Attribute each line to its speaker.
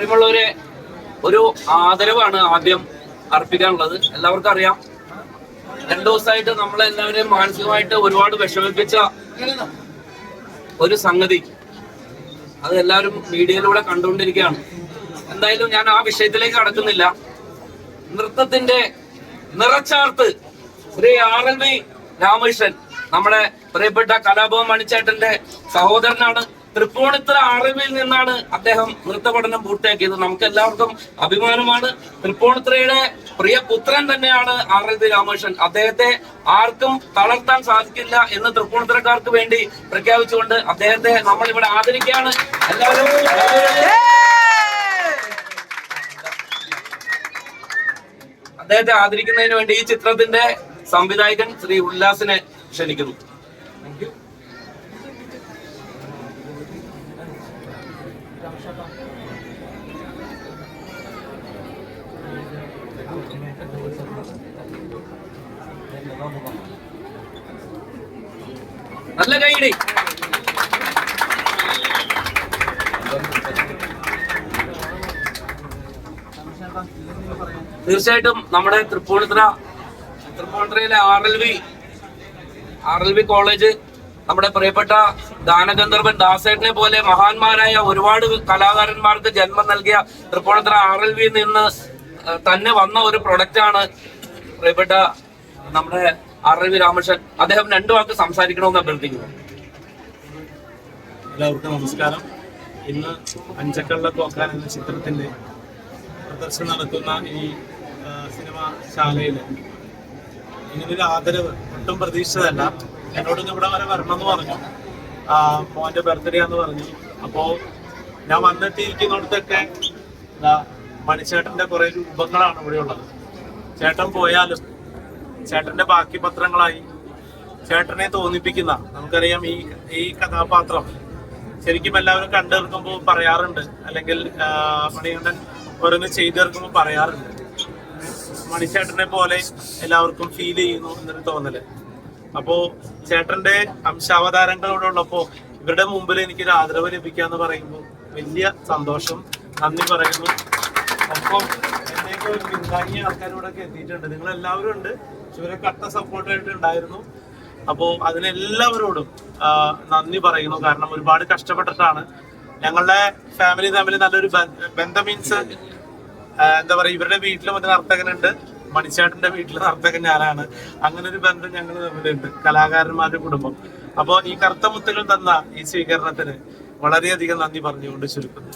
Speaker 1: പ്രിയമുള്ളവരെ ഒരു ആദരവാണ് ആദ്യം അർപ്പിക്കാനുള്ളത്. എല്ലാവർക്കും അറിയാം രണ്ടു ദിവസമായിട്ട് നമ്മളെല്ലാവരെയും മാനസികമായിട്ട് ഒരുപാട് വിഷമിപ്പിച്ച ഒരു സംഗതി. അത് എല്ലാവരും മീഡിയയിലൂടെ കണ്ടുകൊണ്ടിരിക്കുകയാണ്. എന്തായാലും ഞാൻ ആ വിഷയത്തിലേക്ക് കടക്കുന്നില്ല. നൃത്തത്തിന്റെ നിറച്ചാർത്ത് Sri R L V Ramakrishnan നമ്മുടെ പ്രിയപ്പെട്ട കലാഭവൻ മണിച്ചേട്ടന്റെ സഹോദരനാണ്. തൃപ്പൂണിത്തുറ അറിവിൽ നിന്നാണ് അദ്ദേഹം നൃത്ത പഠനം പൂർത്തിയാക്കിയത്. നമുക്ക് എല്ലാവർക്കും അഭിമാനമാണ്. തൃപ്പൂണിത്തുറയുടെ പ്രിയ പുത്രൻ തന്നെയാണ് ആർ എൽ ബി രാമകൃഷ്ണൻ. അദ്ദേഹത്തെ ആർക്കും തളർത്താൻ സാധിക്കില്ല എന്ന് തൃപ്പൂണിത്തുറക്കാർക്ക് വേണ്ടി പ്രഖ്യാപിച്ചുകൊണ്ട് അദ്ദേഹത്തെ നമ്മൾ ഇവിടെ ആദരിക്കുകയാണ്. എല്ലാവരും അദ്ദേഹത്തെ ആദരിക്കുന്നതിന് വേണ്ടി ഈ ചിത്രത്തിന്റെ സംവിധായകൻ ശ്രീ ഉല്ലാസിനെ ക്ഷണിക്കുന്നു. നല്ല കൈയിടി തീർച്ചയായിട്ടും നമ്മുടെ Tripunithura തൃപ്പൂണിത്തുറയിലെ R L V R L V college നമ്മുടെ പ്രിയപ്പെട്ട ഗാനഗന്ധർവൻ ദാസേട്ടനെ പോലെ മഹാന്മാരായ ഒരുപാട് കലാകാരന്മാർക്ക് ജന്മം നൽകിയ തൃപ്പൂണിത്തുറ ആർ എൽ വി നിന്ന് തന്നെ വന്ന ഒരു പ്രൊഡക്റ്റ് ആണ് പ്രിയപ്പെട്ട നമ്മുടെ ആർ എൽ വി രാമകൃഷ്ണൻ. അദ്ദേഹം രണ്ടു വാക്ക് സംസാരിക്കണമെന്ന് അഭ്യർത്ഥിക്കുന്നു.
Speaker 2: എല്ലാവർക്കും നമസ്കാരം. ഇന്ന് അഞ്ചക്കള്ള കോക്കാൻ എന്ന ചിത്രത്തിന്റെ പ്രദർശനം നടത്തുന്ന ഈ ആ, സിനിമാ ശാലയിൽ ഇങ്ങനൊരു ആദരവ് ഒട്ടും പ്രതീക്ഷിച്ചതല്ല. എന്നോട് ഇവിടെ വരെ വരണം എന്ന് പറഞ്ഞു മോന്റെ ബർത്ത്ഡേ എന്ന് പറഞ്ഞു. അപ്പോ ഞാൻ വന്നെത്തിയിരിക്കുന്നിടത്തൊക്കെ മണിച്ചേട്ടന്റെ കുറെ രൂപങ്ങളാണ് ഇവിടെ ഉള്ളത്. ചേട്ടൻ പോയാലും ചേട്ടന്റെ ബാക്കി പത്രങ്ങളായി ചേട്ടനെ തോന്നിപ്പിക്കുന്ന നമുക്കറിയാം ഈ ഈ കഥാപാത്രം ശരിക്കും എല്ലാവരും കണ്ടെടുക്കുമ്പോൾ പറയാറുണ്ട്. അല്ലെങ്കിൽ മണികണ്ഠൻ ഓരോന്ന് ചെയ്തെടുക്കുമ്പോൾ പറയാറുണ്ട്. മണിച്ചേട്ടനെ പോലെ എല്ലാവർക്കും ഫീൽ ചെയ്യുന്നു എന്നൊരു തോന്നൽ. അപ്പോ ചേട്ടന്റെ അംശാവതാരങ്ങളോടുള്ളപ്പോ ഇവരുടെ മുമ്പിൽ എനിക്കൊരു ആദരവ് ലഭിക്കുക എന്ന് പറയുമ്പോൾ വലിയ സന്തോഷം. നന്ദി പറയുന്നു. ഒപ്പം എന്നേക്ക് ഒരു പിന്താങ്ങിയ ആൾക്കാരോടൊക്കെ എത്തിയിട്ടുണ്ട്. നിങ്ങൾ എല്ലാവരും ഉണ്ട് ഇവരെ കട്ട സപ്പോർട്ടായിട്ട് ഉണ്ടായിരുന്നു. അപ്പോ അതിനെല്ലാവരോടും നന്ദി പറയുന്നു. കാരണം ഒരുപാട് കഷ്ടപ്പെട്ടിട്ടാണ്. ഞങ്ങളുടെ ഫാമിലി തമ്മിൽ നല്ലൊരു ബന്ധം മീൻസ് എന്താ പറയാ ഇവരുടെ വീട്ടിലും ഒരു നർത്തകനുണ്ട്. മണിച്ചേട്ടന്റെ വീട്ടിലെ നർത്തകൻ ഞാനാണ്. അങ്ങനെ ഒരു ബന്ധം ഞങ്ങൾ തമ്മിലുണ്ട്. കലാകാരന്മാരുടെ കുടുംബം. അപ്പോ ഈ കറുത്ത മുത്തുകൾ തന്ന ഈ സ്വീകരണത്തിന് വളരെയധികം നന്ദി പറഞ്ഞുകൊണ്ട് ചുരുക്കുന്നു.